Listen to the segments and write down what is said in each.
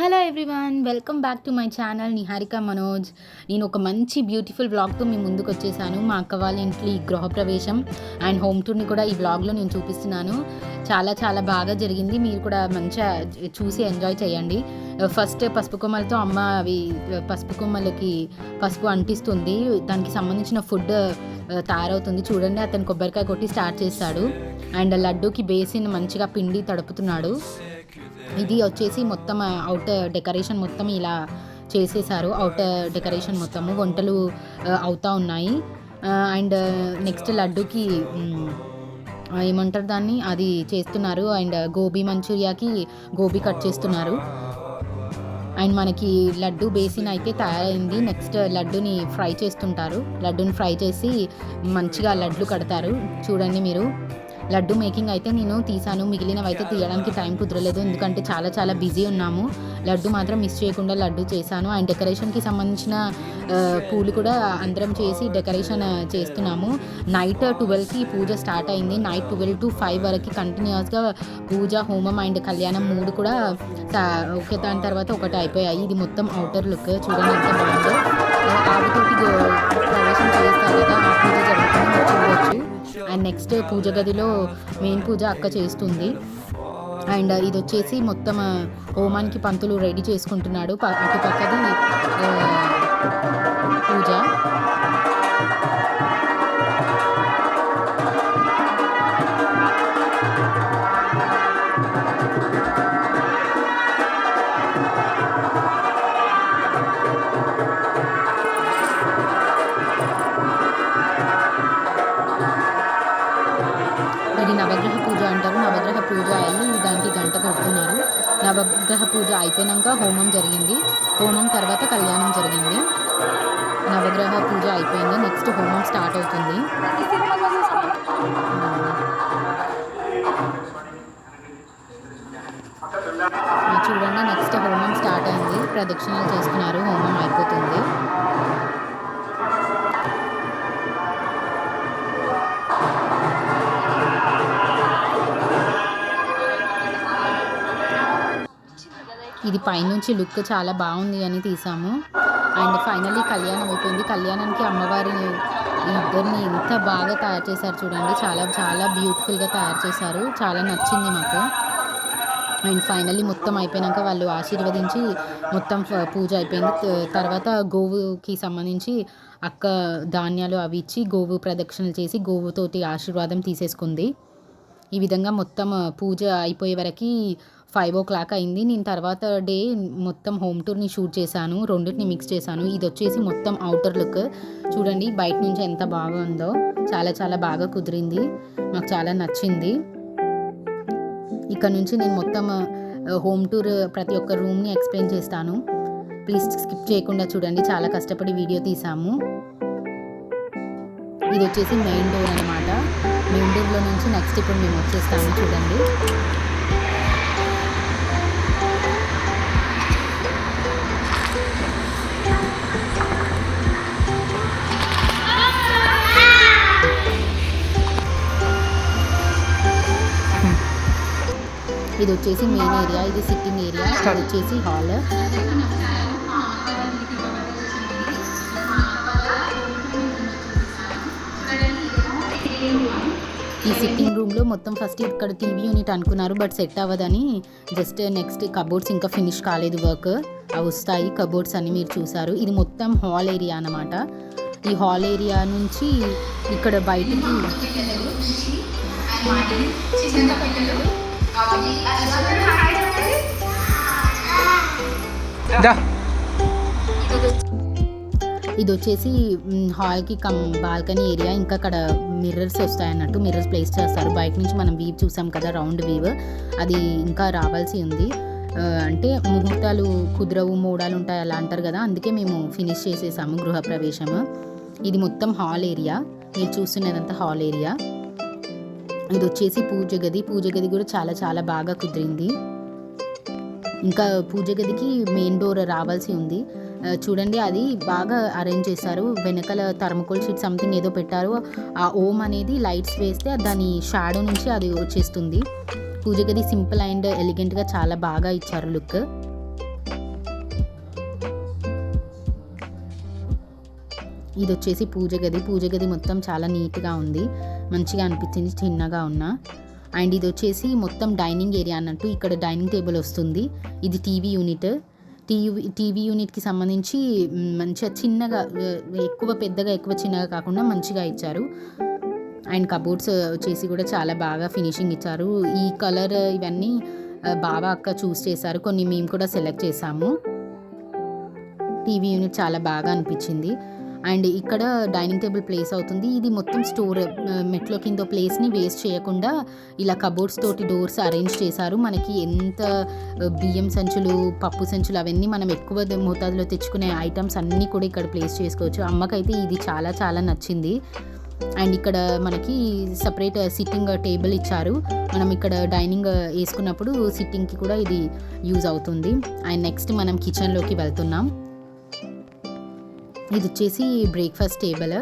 Hello everyone welcome back to my channel Niharika Manoj నేను ఒక మంచి బ్యూటిఫుల్ వ్లాగ్తో మీ ముందుకు వచ్చేసాను. మా అక్క వాళ్ళ ఇంట్లో గృహప్రవేశం అండ్ హోమ్ టూర్ని కూడా ఈ వ్లాగ్లో నేను చూపిస్తున్నాను. చాలా చాలా బాగా జరిగింది. మీరు కూడా మంచిగా చూసి ఎంజాయ్ చేయండి. ఫస్ట్ పసుపు కొమ్మలతో అమ్మ అవి పసుపు కొమ్మలకి పసుపు అంటిస్తుంది. దానికి సంబంధించిన ఫుడ్ తయారవుతుంది. చూడండి అతను కొబ్బరికాయ కొట్టి స్టార్ట్ చేస్తాడు. అండ్ లడ్డూకి బేసిన్ మంచిగా పిండి తడుపుతున్నాడు. ఇది వచ్చేసి మొత్తం అవుట్ డెకరేషన్ మొత్తం ఇలా చేసేసారు. అవుట్ డెకరేషన్ మొత్తము వంటలు అవుతా ఉన్నాయి. అండ్ నెక్స్ట్ లడ్డుకి ఏమంటారు దాన్ని? అది చేస్తున్నారు. అండ్ గోబీ మంచూరియాకి గోబీ కట్ చేస్తున్నారు. అండ్ మనకి లడ్డు బేసిన్ అయితే తయారైంది. నెక్స్ట్ లడ్డుని ఫ్రై చేస్తుంటారు. లడ్డుని ఫ్రై చేసి మంచిగా లడ్లు కడతారు. చూడండి మీరు. లడ్డు మేకింగ్ అయితే నేను తీసాను మిగిలినవి అయితే తీయడానికి టైం కుదరలేదు. ఎందుకంటే చాలా చాలా బిజీ ఉన్నాము. లడ్డు మాత్రం మిస్ చేయకుండా లడ్డు చేశాను. అండ్ డెకరేషన్కి సంబంధించిన పూలు కూడా అందరం చేసి డెకరేషన్ చేస్తున్నాము. నైట్ ట్వెల్వ్కి పూజ స్టార్ట్ అయింది. నైట్ ట్వెల్వ్ టు ఫైవ్ వరకు కంటిన్యూస్గా పూజ హోమం అండ్ కళ్యాణం మూడు కూడా సా- ఒకే దాని తర్వాత ఒకటి అయిపోయాయి. ఇది మొత్తం అవుటర్ లుక్ చూడండి ఎంత బాగుందో. ఆ, ఆవుతోటి గో- ప్రవేశం చేస్తారు కదా ఆ పూజ జరుగుతుంది చూడవచ్చు అండ్ నెక్స్ట్ పూజ గదిలో మెయిన్ పూజ అక్క చేస్తుంది. అండ్ ఇది వచ్చేసి మొత్తం హోమానికి పంతులు రెడీ చేసుకుంటున్నాడు ప- పూజ అయిపోయినాక హోమం జరిగింది. హోమం తర్వాత కళ్యాణం జరిగింది. నవగ్రహ పూజ అయిపోయింది. నెక్స్ట్ హోమం స్టార్ట్ అవుతుంది. చూడండి నెక్స్ట్ హోమం స్టార్ట్ అయింది. ప్రదక్షిణలు చేస్తున్నారు హోమం అయిపోతుంది. ఇది పైనుంచి లుక్ చాలా బాగుంది అని తీసాము. అండ్ ఫైనల్లీ కళ్యాణం అయిపోయింది. కళ్యాణానికి అమ్మవారిని ఇద్దరిని ఎంత బాగా తయారు చేశారు చూడండి. చాలా చాలా బ్యూటిఫుల్గా తయారు చేశారు. చాలా నచ్చింది మాకు. అండ్ ఫైనల్లీ మొత్తం అయిపోయినాక వాళ్ళు ఆశీర్వదించి మొత్తం పూజ అయిపోయింది. తర్వాత గోవుకి సంబంధించి అక్క ధాన్యాలు అవి ఇచ్చి గోవు ప్రదక్షిణలు చేసి గోవుతోటి ఆశీర్వాదం తీసేసుకుంది. ఈ విధంగా మొత్తం పూజ అయిపోయే వరకు ఫైవ్ ఓ క్లాక్ అయింది. నేను తర్వాత డే మొత్తం హోమ్ టూర్ని షూట్ చేశాను. రెండింటిని మిక్స్ చేశాను. ఇది వచ్చేసి మొత్తం అవుటర్ లుక్. చూడండి బయట నుంచి ఎంత బాగా ఉందో. చాలా చాలా బాగా కుదిరింది. నాకు చాలా నచ్చింది. ఇక్కడ నుంచి నేను మొత్తం హోమ్ టూర్ ప్రతి ఒక్క రూమ్ని ఎక్స్ప్లెయిన్ చేస్తాను. ప్లీజ్ స్కిప్ చేయకుండా చూడండి. చాలా కష్టపడి వీడియో తీసాము ఇది వచ్చేసి మెయిన్ డోర్ అనమాట మెయిన్ డోర్లో నుంచి నెక్స్ట్ ఇప్పుడు మేము వచ్చేస్తాము. చూడండి. ఇది వచ్చేసి మెయిన్ ఏరియా ఇది సిట్టింగ్ ఏరియా ఇది వచ్చేసి హాల్ ఈ సిట్టింగ్ రూమ్లో మొత్తం ఫస్ట్ ఇక్కడ టీవీ యూనిట్ అనుకున్నారు బట్ సెట్ అవ్వదని జస్ట్ నెక్స్ట్ కబోర్డ్స్ ఇంకా ఫినిష్ కాలేదు వర్క్ అవి వస్తాయి కబోర్డ్స్ అన్ని మీరు చూసారు. ఇది మొత్తం హాల్ ఏరియా అన్నమాట. ఈ హాల్ ఏరియా నుంచి ఇక్కడ బయటికి ఇది వచ్చేసి హాల్కి కమ్ బాల్కనీ ఏరియా. ఇంకా అక్కడ మిర్రర్స్ వస్తాయి అన్నట్టు మిర్రర్స్ ప్లేస్ చేస్తారు. బయట నుంచి మనం వీవ్ చూసాం కదా రౌండ్ వీవ్. అది ఇంకా రావాల్సి ఉంది. అంటే ముహూర్తాలు కుదరవు మూడాలు ఉంటాయి అలా అంటారు కదా. అందుకే మేము ఫినిష్ చేసేసాము గృహప్రవేశము. ఇది మొత్తం హాల్ ఏరియా. మీరు చూస్తున్నదంతా హాల్ ఏరియా. ఇది వచ్చేసి పూజ గది. పూజ గది కూడా చాలా చాలా బాగా కుదిరింది. ఇంకా పూజ గదికి మెయిన్ డోర్ రావాల్సి ఉంది. చూడండి అది బాగా అరేంజ్ చేశారు. వెనకాల థర్మకోల్ షీట్ సంథింగ్ ఏదో పెట్టారు. ఆ ఓం అనేది లైట్స్ వేస్తే దాని షాడో నుంచి అది వచ్చేస్తుంది. పూజ గది సింపుల్ అండ్ ఎలిగెంట్గా చాలా బాగా ఇచ్చారు లుక్. ఇది వచ్చేసి పూజ గది. పూజ గది మొత్తం చాలా నీట్గా ఉంది. మంచిగా అనిపించింది. చిన్నగా ఉన్న. అండ్ ఇది వచ్చేసి మొత్తం డైనింగ్ ఏరియా అన్నట్టు ఇక్కడ డైనింగ్ టేబుల్ వస్తుంది. ఇది టీవీ యూనిట్. టీవీ టీవీ యూనిట్కి సంబంధించి మంచిగా చిన్నగా ఎక్కువ పెద్దగా ఎక్కువ చిన్నగా కాకుండా మంచిగా ఇచ్చారు. అండ్ కబోర్డ్స్ వచ్చేసి కూడా చాలా బాగా ఫినిషింగ్ ఇచ్చారు. ఈ కలర్ ఇవన్నీ బాగా అక్క చూస్ చేశారు. కొన్ని మేము కూడా సెలెక్ట్ చేసాము. టీవీ యూనిట్ చాలా బాగా అనిపించింది. అండ్ ఇక్కడ డైనింగ్ టేబుల్ ప్లేస్ అవుతుంది. ఇది మొత్తం స్టోర్ మెట్లో కింద ప్లేస్ని వేస్ట్ చేయకుండా ఇలా కబోర్డ్స్ తోటి డోర్స్ అరేంజ్ చేశారు. మనకి ఎంత బియ్యం సంచులు పప్పు సంచులు అవన్నీ మనం ఎక్కువ మోతాదులో తెచ్చుకునే ఐటమ్స్ అన్నీ కూడా ఇక్కడ ప్లేస్ చేసుకోవచ్చు. అమ్మకైతే ఇది చాలా చాలా నచ్చింది. అండ్ ఇక్కడ మనకి సపరేట్ సిట్టింగ్ టేబుల్ ఇచ్చారు. మనం ఇక్కడ డైనింగ్ వేసుకున్నప్పుడు సిట్టింగ్కి కూడా ఇది యూజ్ అవుతుంది. అండ్ నెక్స్ట్ మనం కిచెన్లోకి వెళ్తున్నాం. ఇది వచ్చేసి బ్రేక్ఫాస్ట్ టేబుల్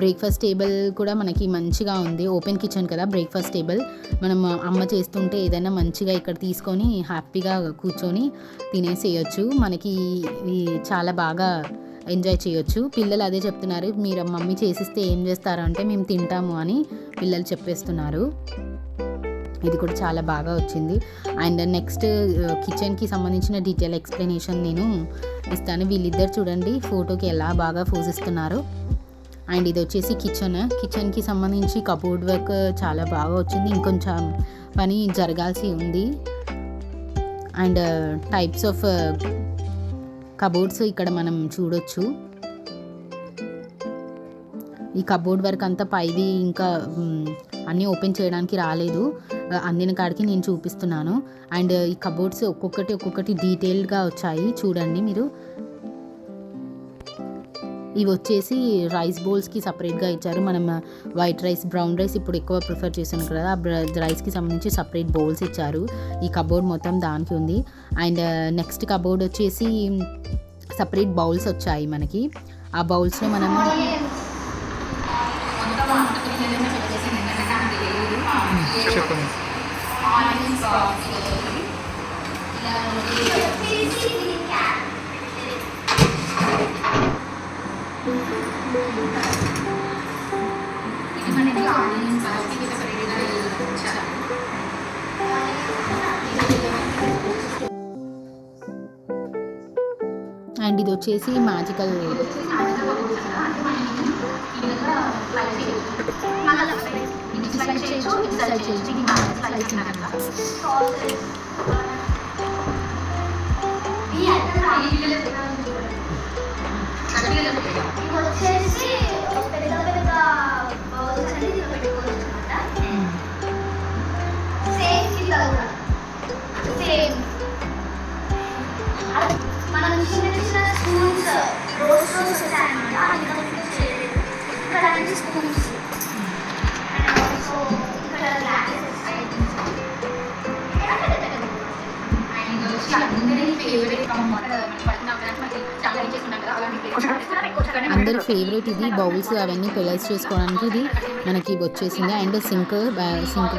బ్రేక్ఫాస్ట్ టేబుల్ కూడా మనకి మంచిగా ఉంది. ఓపెన్ కిచెన్ కదా బ్రేక్ఫాస్ట్ టేబుల్ మనం అమ్మ చేస్తుంటే ఏదైనా మంచిగా ఇక్కడ తీసుకొని హ్యాపీగా కూర్చొని తినేసేయచ్చు. మనకి చాలా బాగా ఎంజాయ్ చేయొచ్చు. పిల్లలు అదే చెప్తున్నారు. మీరు మమ్మీ చేసిస్తే ఏం చేస్తారు అంటే మేము తింటాము అని పిల్లలు చెప్పేస్తున్నారు. ఇది కూడా చాలా బాగా వచ్చింది. అండ్ నెక్స్ట్ కిచెన్కి సంబంధించిన డీటెయిల్ ఎక్స్ప్లెనేషన్ నేను ఇస్తాను. వీళ్ళిద్దరు చూడండి ఫోటోకి ఎలా బాగా పోజిస్తున్నారు అండ్ ఇది వచ్చేసి కిచెన్. కిచెన్కి సంబంధించి కబోర్డ్ వర్క్ చాలా బాగా వచ్చింది. ఇంకొంచెం పని జరగాల్సి ఉంది. అండ్ టైప్స్ ఆఫ్ కబోర్డ్స్ ఇక్కడ మనం చూడొచ్చు. ఈ కబోర్డ్ వర్క్ అంతా పైది ఇంకా అన్నీ ఓపెన్ చేయడానికి రాలేదు. అందిన కాడికి నేను చూపిస్తున్నాను. అండ్ ఈ కబోర్డ్స్ ఒక్కొక్కటి ఒక్కొక్కటి డీటెయిల్డ్గా వచ్చాయి. చూడండి మీరు. ఇవి వచ్చేసి రైస్ బౌల్స్కి సపరేట్గా ఇచ్చారు. మనం వైట్ రైస్ బ్రౌన్ రైస్ ఇప్పుడు ఎక్కువ ప్రిఫర్ చేస్తాను కదా ఆ బ్ర- రైస్కి సంబంధించి సపరేట్ బౌల్స్ ఇచ్చారు. ఈ కబోర్డ్ మొత్తం దానికి ఉంది. అండ్ నెక్స్ట్ కబోర్డ్ వచ్చేసి సపరేట్ బౌల్స్ వచ్చాయి మనకి. ఆ బౌల్స్లో మనం చెప్పండి. అండ్ ఇది వచ్చేసి మ్యాజికల్ ఇది వచ్చేసి పెద్ద పెద్ద బౌల్స్ పెట్టుకోవచ్చు అనమాట సేమ్ కూడా సేమ్ మనం చిన్న చిన్న స్పూన్స్ వచ్చాయన్నమాట. చేయలేదు ఇక్కడ అన్ని స్పూన్స్ అందరి ఫేవరెట్ ఇది బౌల్స్ అవన్నీ పెలైజ్ చేసుకోవడానికి ఇది. మనకి వచ్చేసింది. అండ్ సింక్ సింక్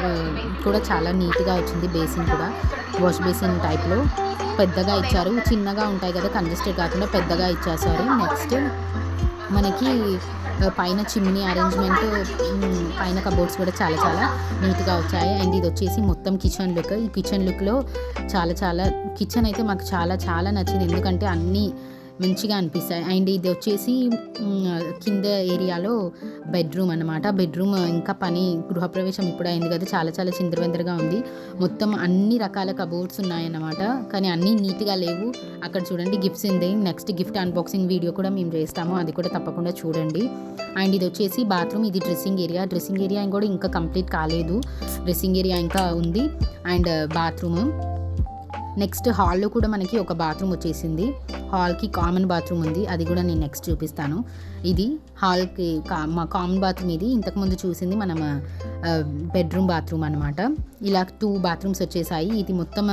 కూడా చాలా నీట్గా వచ్చింది బేసిన్ కూడా. వాష్ బేసిన్ టైప్లో పెద్దగా ఇచ్చారు. చిన్నగా ఉంటాయి కదా కంజెస్టెడ్ కాకుండా పెద్దగా ఇచ్చేసారు నెక్స్ట్ మనకి పైన చిమ్నీ అరేంజ్మెంట్ పైన కబోర్డ్స్ కూడా చాలా చాలా నీట్గా వచ్చాయి. అండ్ ఇది వచ్చేసి మొత్తం కిచెన్ లుక్ ఈ కిచెన్ లుక్లో చాలా చాలా కిచెన్ అయితే మాకు చాలా చాలా నచ్చింది. ఎందుకంటే అన్నీ మంచిగా అనిపిస్తాయి. అండ్ ఇది వచ్చేసి కింద ఏరియాలో బెడ్రూమ్ అనమాట బెడ్రూమ్ ఇంకా పని గృహప్రవేశం ఇప్పుడు అయింది కదా చాలా చాలా చిందరవందరగా ఉంది. మొత్తం అన్ని రకాల కబోర్డ్స్ ఉన్నాయన్నమాట. కానీ అన్నీ నీట్గా లేవు. అక్కడ చూడండి గిఫ్ట్స్ ఉంది నెక్స్ట్ గిఫ్ట్ అన్బాక్సింగ్ వీడియో కూడా మేము చేస్తాము. అది కూడా తప్పకుండా చూడండి. అండ్ ఇది వచ్చేసి బాత్రూమ్ ఇది డ్రెస్సింగ్ ఏరియా డ్రెస్సింగ్ ఏరియా కూడా ఇంకా కంప్లీట్ కాలేదు. డ్రెస్సింగ్ ఏరియా ఇంకా ఉంది. అండ్ uh, బాత్రూమ్ నెక్స్ట్ హాల్లో కూడా మనకి ఒక బాత్రూమ్ వచ్చేసింది. హాల్కి కామన్ బాత్రూమ్ ఉంది. అది కూడా నేను నెక్స్ట్ చూపిస్తాను. ఇది హాల్కి కా మా కామన్ బాత్రూమ్ ఇది. ఇంతకుముందు చూసింది మనం బెడ్రూమ్ బాత్రూమ్ అనమాట ఇలా టూ బాత్రూమ్స్ వచ్చేసాయి. ఇది మొత్తం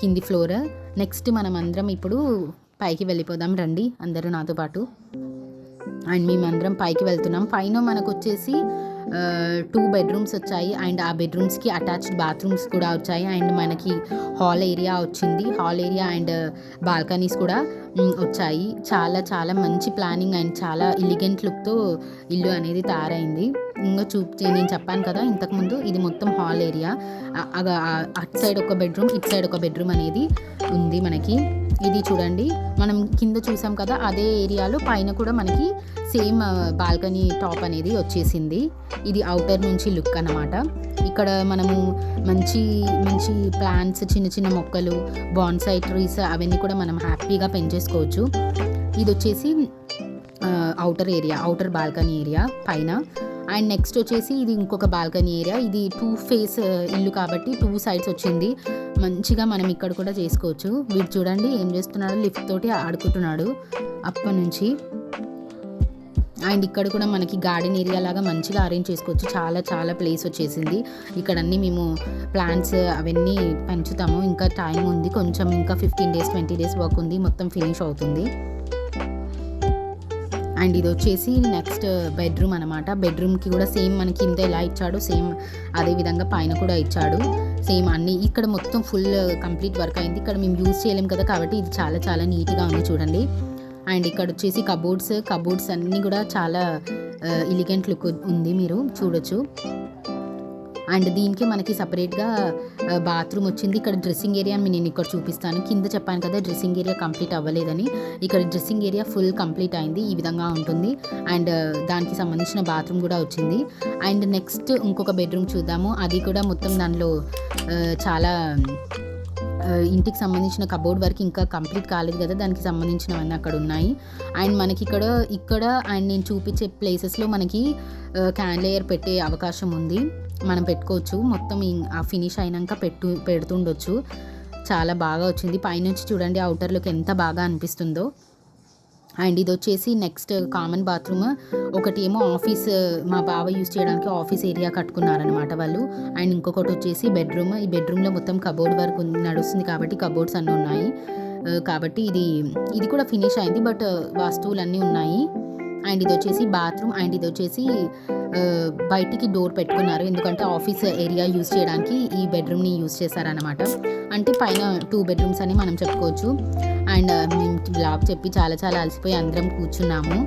కింది ఫ్లోర్. నెక్స్ట్ మనం అందరం ఇప్పుడు పైకి వెళ్ళిపోదాం. రండి అందరూ నాతో పాటు. అండ్ మేమందరం పైకి వెళ్తున్నాం. పైన మనకు వచ్చేసి టూ బెడ్రూమ్స్ వచ్చాయి. అండ్ ఆ బెడ్రూమ్స్కి అటాచ్డ్ బాత్రూమ్స్ కూడా వచ్చాయి. అండ్ మనకి హాల్ ఏరియా వచ్చింది. హాల్ ఏరియా అండ్ బాల్కనీస్ కూడా వచ్చాయి. చాలా చాలా మంచి ప్లానింగ్ అండ్ చాలా ఇలిగెంట్ లుక్తో ఇల్లు అనేది తయారైంది. ఇంకా చూపి నేను చెప్పాను కదా ఇంతకుముందు ఇది మొత్తం హాల్ ఏరియా అటు సైడ్ ఒక బెడ్రూమ్ ఇటు సైడ్ ఒక బెడ్రూమ్ అనేది ఉంది మనకి. ఇది చూడండి. మనం కింద చూసాం కదా అదే ఏరియాలో పైన కూడా మనకి సేమ్ బాల్కనీ టాప్ అనేది వచ్చేసింది. ఇది అవుటర్ నుంచి లుక్ అన్నమాట. ఇక్కడ మనము మంచి మంచి ప్లాంట్స్ చిన్న చిన్న మొక్కలు బాన్సై ట్రీస్ అవన్నీ కూడా మనం హ్యాపీగా పెంచేసుకోవచ్చు. ఇది వచ్చేసి outer area outer balcony area పైన. అండ్ నెక్స్ట్ వచ్చేసి ఇది ఇంకొక బాల్కనీ ఏరియా. ఇది టూ ఫేస్ ఇల్లు కాబట్టి టూ సైడ్స్ వచ్చింది. మంచిగా మనం ఇక్కడ కూడా చేసుకోవచ్చు. వీడు చూడండి ఏం చేస్తున్నాడు? లిఫ్ట్ తోటి ఆడుకుంటున్నాడు. అప్పటి నుంచి. అండ్ ఇక్కడ కూడా మనకి గార్డెన్ ఏరియా లాగా మంచిగా అరేంజ్ చేసుకోవచ్చు. చాలా చాలా ప్లేస్ వచ్చేసింది. ఇక్కడ అన్నీ మేము ప్లాంట్స్ అవన్నీ పెంచుతాము. ఇంకా టైం ఉంది. కొంచెం ఇంకా fifteen days twenty days work ఉంది. మొత్తం ఫినిష్ అవుతుంది. అండ్ ఇది వచ్చేసి నెక్స్ట్ బెడ్రూమ్ అనమాట బెడ్రూమ్కి కూడా సేమ్ మనకి ఇంత ఎలా ఇచ్చాడో సేమ్ అదే విధంగా పైన కూడా ఇచ్చాడు. సేమ్ అన్ని ఇక్కడ మొత్తం ఫుల్ కంప్లీట్ వర్క్ అయింది. ఇక్కడ మేము యూజ్ చేయలేము కదా కాబట్టి ఇది చాలా చాలా నీట్గా ఉంది చూడండి. అండ్ ఇక్కడ వచ్చేసి కబోర్డ్స్ కబోర్డ్స్ అన్నీ కూడా చాలా ఇలిగెంట్ లుక్ ఉంది మీరు చూడొచ్చు. అండ్ దీనికి మనకి సపరేట్గా బాత్రూమ్ వచ్చింది. ఇక్కడ డ్రెస్సింగ్ ఏరియా అని నేను ఇక్కడ చూపిస్తాను. కింద చెప్పాను కదా డ్రెస్సింగ్ ఏరియా కంప్లీట్ అవ్వలేదని. ఇక్కడ డ్రెస్సింగ్ ఏరియా ఫుల్ కంప్లీట్ అయింది. ఈ విధంగా ఉంటుంది. అండ్ దానికి సంబంధించిన బాత్రూమ్ కూడా వచ్చింది. అండ్ నెక్స్ట్ ఇంకొక బెడ్రూమ్ చూద్దాము. అది కూడా మొత్తం దానిలో చాలా ఇంటికి సంబంధించిన కబోర్డ్ వరకు ఇంకా కంప్లీట్ కాలేదు కదా దానికి సంబంధించినవన్నీ అక్కడ ఉన్నాయి. అండ్ మనకి ఇక్కడ ఇక్కడ అండ్ నేను చూపించే ప్లేసెస్లో మనకి క్యాన్ లేయర్ పెట్టే అవకాశం ఉంది. మనం పెట్టుకోవచ్చు. మొత్తం ఆ ఫినిష్ అయినాక పెట్టు పెడుతుండొచ్చు. చాలా బాగా వచ్చింది. పైనుంచి చూడండి అవుటర్లోకి ఎంత బాగా అనిపిస్తుందో. అండ్ ఇది వచ్చేసి నెక్స్ట్ కామన్ బాత్రూమ్. ఒకటి ఏమో ఆఫీస్ మా బావ యూస్ చేయడానికి ఆఫీస్ ఏరియా కట్టుకున్నారనమాట వాళ్ళు. అండ్ ఇంకొకటి వచ్చేసి బెడ్రూమ్. ఈ బెడ్రూమ్లో మొత్తం కబోర్డ్ వర్క్ నడుస్తుంది కాబట్టి కబోర్డ్స్ అన్నీ ఉన్నాయి. కాబట్టి ఇది ఇది కూడా ఫినిష్ అయింది. బట్ వస్తువులు అన్నీ ఉన్నాయి. అండ్ ఇది వచ్చేసి బాత్రూమ్ అండ్ ఇది వచ్చేసి బయటికి డోర్ పెట్టుకున్నారు. ఎందుకంటే ఆఫీస్ ఏరియా యూస్ చేయడానికి ఈ బెడ్రూమ్ని యూజ్ చేశారనమాట అంటే పైన టూ బెడ్రూమ్స్ అని మనం చెప్పుకోవచ్చు. అండ్ మేము బ్లాగ్ చెప్పి చాలా చాలా అలసిపోయి అందరం కూర్చున్నాము.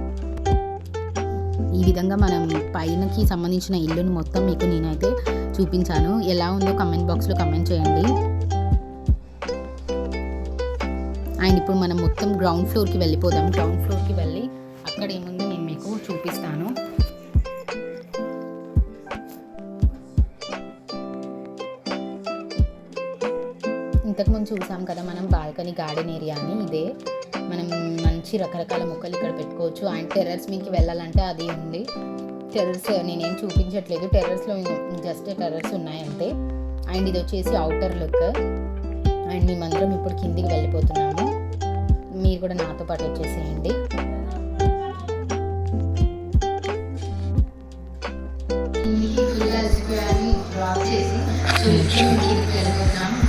ఈ విధంగా మనం పైనకి సంబంధించిన ఇల్లుని మొత్తం మీకు నేనైతే చూపించాను. ఎలా ఉందో కమెంట్ బాక్స్లో కమెంట్ చేయండి. అండ్ ఇప్పుడు మనం మొత్తం గ్రౌండ్ ఫ్లోర్కి వెళ్ళిపోదాం. గ్రౌండ్ ఫ్లోర్కి వెళ్ళి అక్కడ ఏముందో చూసాం కదా మనం బాల్కనీ గార్డెన్ ఏరియా అని ఇదే. మనం మంచి రకరకాల మొక్కలు ఇక్కడ పెట్టుకోవచ్చు. అండ్ టెర్రస్ మీకు వెళ్ళాలంటే అది ఉంది. టెర్రస్ నేనేం చూపించట్లేదు. టెర్రస్లో జస్ట్ టెర్రస్ ఉన్నాయంటే అండ్ ఇది వచ్చేసి అవుటర్ లుక్. అండ్ మేమందరం ఇప్పుడు కిందికి వెళ్ళిపోతున్నాము. మీరు కూడా నాతో పాటు వచ్చేసేయండి. డ్రాప్ చేసి సో ఇప్పుడు కిందికి వెళ్ళిపోతున్నాము వచ్చేసేయండి.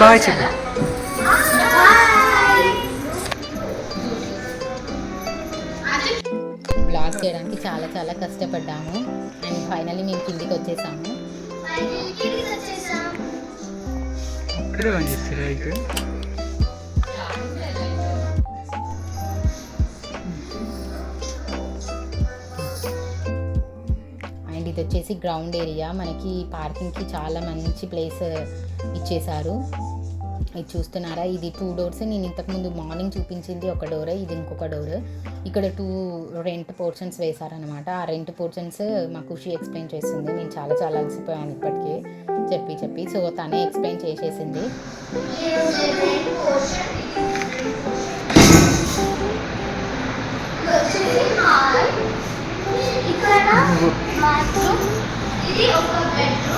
బాయ్ చెప్పు. బ్లాగ్ చేయడానికి చాలా చాలా కష్టపడ్డాము. అండ్ ఫైనల్లీ మేము కిందికి వచ్చేసాము. అక్కడే వచ్చేసి గ్రౌండ్ ఏరియా మనకి పార్కింగ్కి చాలా మంచి ప్లేస్ ఇచ్చేశారు. ఇది చూస్తున్నారా? ఇది టూ డోర్స్ నేను ఇంతకుముందు మార్నింగ్ చూపించింది ఒక డోర్ ఇది ఇంకొక డోర్ ఇక్కడ టూ రెంట్ పోర్షన్స్ వేశారనమాట ఆ రెంట్ పోర్షన్స్ మా ఖుషి ఎక్స్ప్లెయిన్ చేసింది. నేను చాలా చాలా అలసిపోయాను ఇప్పటికే. చెప్పి చెప్పి. సో తనే ఎక్స్ప్లెయిన్ చేసేసింది. ఇక్కడ బాత్రూమ్ ఇది ఒక బెడ్రూమ్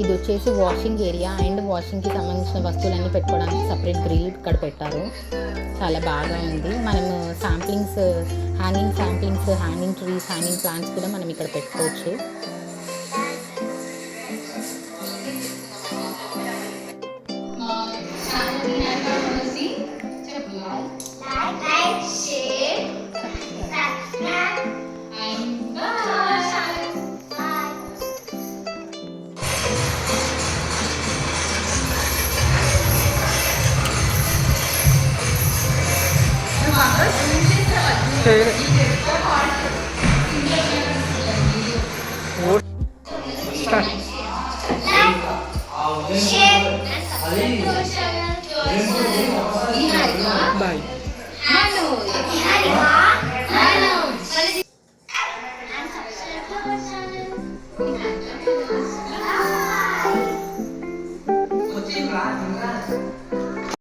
ఇది వచ్చేసి వాషింగ్ ఏరియా అండ్ వాషింగ్కి సంబంధించిన వస్తువులన్నీ పెట్టుకోవడానికి సపరేట్ గ్రిల్ ఇక్కడ పెట్టారు. చాలా బాగా ఉంది. మనము samplings hanging samplings hanging trees hanging plants కూడా మనం ఇక్కడ పెట్టుకోవచ్చు. స్టార్ట్